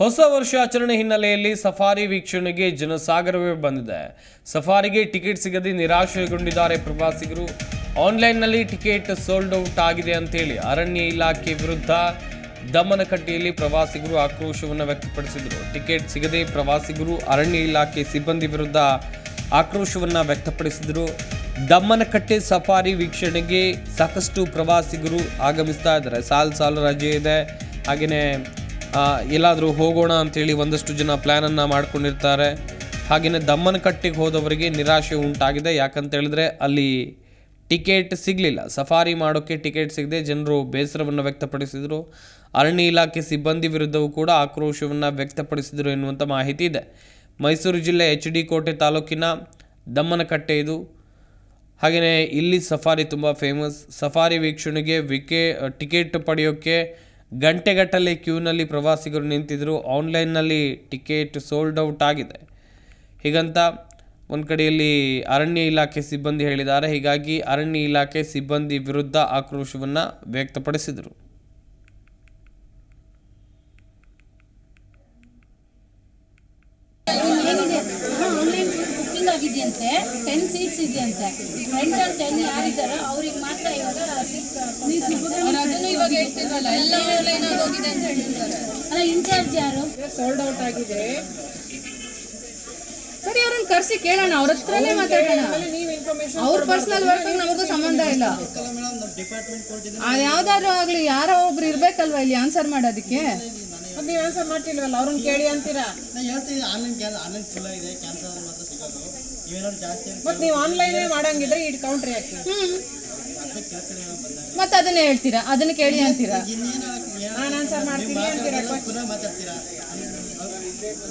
ಹೊಸ ವರ್ಷಾಚರಣೆ ಹಿನ್ನೆಲೆಯಲ್ಲಿ ಸಫಾರಿ ವೀಕ್ಷಣೆಗೆ ಜನಸಾಗರವೇ ಬಂದಿದೆ. ಸಫಾರಿಗೆ ಟಿಕೆಟ್ ಸಿಗದೆ ನಿರಾಶೆಗೊಂಡಿದ್ದಾರೆ ಪ್ರವಾಸಿಗರು. ಆನ್ಲೈನ್ನಲ್ಲಿ ಟಿಕೆಟ್ ಸೋಲ್ಡ್ ಔಟ್ ಆಗಿದೆ ಅಂತೇಳಿ ಅರಣ್ಯ ಇಲಾಖೆ ವಿರುದ್ಧ ದಮನಕಟ್ಟೆಯಲ್ಲಿ ಪ್ರವಾಸಿಗರು ಆಕ್ರೋಶವನ್ನು ವ್ಯಕ್ತಪಡಿಸಿದರು. ಟಿಕೆಟ್ ಸಿಗದೆ ಪ್ರವಾಸಿಗರು, ಅರಣ್ಯ ಇಲಾಖೆ ಸಿಬ್ಬಂದಿ ವಿರುದ್ಧ ಆಕ್ರೋಶವನ್ನು ವ್ಯಕ್ತಪಡಿಸಿದರು. ದಮ್ಮನಕಟ್ಟೆ ಸಫಾರಿ ವೀಕ್ಷಣೆಗೆ ಸಾಕಷ್ಟು ಪ್ರವಾಸಿಗರು ಆಗಮಿಸ್ತಾ ಇದ್ದಾರೆ. ಸಾಲು ಸಾಲು ರಜೆ ಇದೆ. ಹಾಗೆಯೇ ಎಲ್ಲಾದರೂ ಹೋಗೋಣ ಅಂಥೇಳಿ ಒಂದಷ್ಟು ಜನ ಪ್ಲ್ಯಾನನ್ನು ಮಾಡ್ಕೊಂಡಿರ್ತಾರೆ. ಹಾಗೆಯೇ ದಮ್ಮನಕಟ್ಟೆಗೆ ಹೋದವರಿಗೆ ನಿರಾಶೆ ಉಂಟಾಗಿದೆ. ಯಾಕಂತೇಳಿದ್ರೆ ಅಲ್ಲಿ ಟಿಕೆಟ್ ಸಿಗಲಿಲ್ಲ. ಸಫಾರಿ ಮಾಡೋಕ್ಕೆ ಟಿಕೆಟ್ ಸಿಗದೆ ಜನರು ಬೇಸರವನ್ನು ವ್ಯಕ್ತಪಡಿಸಿದರು. ಅರಣ್ಯ ಇಲಾಖೆ ಸಿಬ್ಬಂದಿ ವಿರುದ್ಧವೂ ಕೂಡ ಆಕ್ರೋಶವನ್ನು ವ್ಯಕ್ತಪಡಿಸಿದರು ಎನ್ನುವಂಥ ಮಾಹಿತಿ ಇದೆ. ಮೈಸೂರು ಜಿಲ್ಲೆ ಎಚ್ ಡಿ ಕೋಟೆ ತಾಲೂಕಿನ ದಮ್ಮನಕಟ್ಟೆ ಇದು. ಹಾಗೆಯೇ ಇಲ್ಲಿ ಸಫಾರಿ ತುಂಬ ಫೇಮಸ್ ಸಫಾರಿ ವೀಕ್ಷಣೆಗೆ ವಿಕೆ, ಟಿಕೆಟ್ ಪಡೆಯೋಕ್ಕೆ ಗಂಟೆಗಟ್ಟಲೆ ಕ್ಯೂನಲ್ಲಿ ಪ್ರವಾಸಿಗರು ನಿಂತಿದ್ದರು ಆನ್ಲೈನ್ನಲ್ಲಿ ಟಿಕೆಟ್ ಸೋಲ್ಡ್ ಔಟ್ ಆಗಿದೆ. ಹೀಗಂತ ಒಂದು ಕಡೆಯಲ್ಲಿ ಅರಣ್ಯ ಇಲಾಖೆ ಸಿಬ್ಬಂದಿ ಹೇಳಿದ್ದಾರೆ. ಹೀಗಾಗಿ ಅರಣ್ಯ ಇಲಾಖೆ ಸಿಬ್ಬಂದಿ ವಿರುದ್ಧ ಆಕ್ರೋಶವನ್ನು ವ್ಯಕ್ತಪಡಿಸಿದರು. ಟೆನ್ ಸೀಟ್ಸ್ ಇದೆಯಂತೆ. ಫ್ರೆಂಡ್ ಅವ್ರಿಗೆ ಅದನ್ನು ಇವಾಗ ಹೇಳ್ತಿಲ್ವಲ್ಲ ಎಲ್ಲ ಆನ್ಲೈನ್ ಆಗೋಗಿದೆ ಅಂತ ಹೇಳಿದ್ದಾರೆ ಅಲ್ಲ ಇನ್ಚಾರ್ಜ್ ಯಾರು? ಸೋಲ್ಡ್ ಔಟ್ ಆಗಿದೆ. ಸರಿ ಅವ್ರನ್ನ ಕರ್ಸಿ ಕೇಳೋಣ ಅವ್ರ ಹತ್ರನೇ ಮಾತಾಡೋಣ. ಅವ್ರ ಪರ್ಸನಲ್ ವರ್ಕ್ ನಮಗೂ ಸಂಬಂಧ ಇಲ್ಲ. ಯಾವ್ದಾದ್ರು ಆಗ್ಲಿ ಯಾರೋ ಒಬ್ರು ಇರ್ಬೇಕಲ್ವಾ ಇಲ್ಲಿ ಆನ್ಸರ್ ಮಾಡೋದಕ್ಕೆ? ಮತ್ತೆ ನೀವು ಆನ್ಸರ್ ಮಾಡ್ತಿಲ್ವಲ್ಲ ಅವ್ರನ್ನ ಕೇಳಿ ಅಂತೀರಾ? ನಾನು ಹೇಳ್ತೀನಿ ಆನ್ಲೈನ್ ಕ್ಯಾನ್ ಆನ್ಲೈನ್ ಫುಲ್ ಆಗಿದೆ ಕ್ಯಾನ್ಸಲ್ ಮಾತ್ರ ಸಿಗೋದು. ನೀವೇನಾದ್ರು ಜಾಸ್ತಿ ಮತ್ತೆ ನೀವು ಆನ್ಲೈನ್ ಮಾಡಂಗಿದ್ರೆ ಇಟ್ ಕೌಂಟ್ರಿ ಹಾಕಿ ಹ್ಮ್. ಮತ್ತೆ ಅದನ್ನ ಹೇಳ್ತೀರಾ? ಅದನ್ನ ಕೇಳಿ ಅಂತೀರಾ? ನಾನು ಆನ್ಸರ್ ಮಾಡ್ತೀನಿ ಅಂತೀರಾ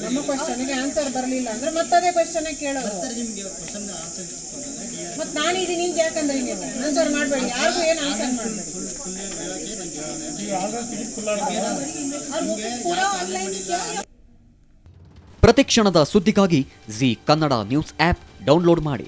ನಮ್ಮ ಕ್ವಶನ್ಗೆ ಆನ್ಸರ್ ಬರಲಿಲ್ಲ ಅಂದ್ರೆ ಮತ್ತೆ ಅದೇ ಕ್ವಶನ್ ಕೇಳೋದು. ಮತ್ತೆ ನಾನು ಇದೀನಿ ನಿಂಗೆ ಯಾಕಂದ್ರೆ ನೀವು ಆನ್ಸರ್ ಮಾಡಬೇಡಿ, ಯಾರಿಗೂ ಏನು ಆನ್ಸರ್ ಮಾಡಬೇಡಿ? ಪ್ರತಿಕ್ಷಣದ ಸುದ್ದಿಗಾಗಿ Zee Kannada news app download ಮಾಡಿ.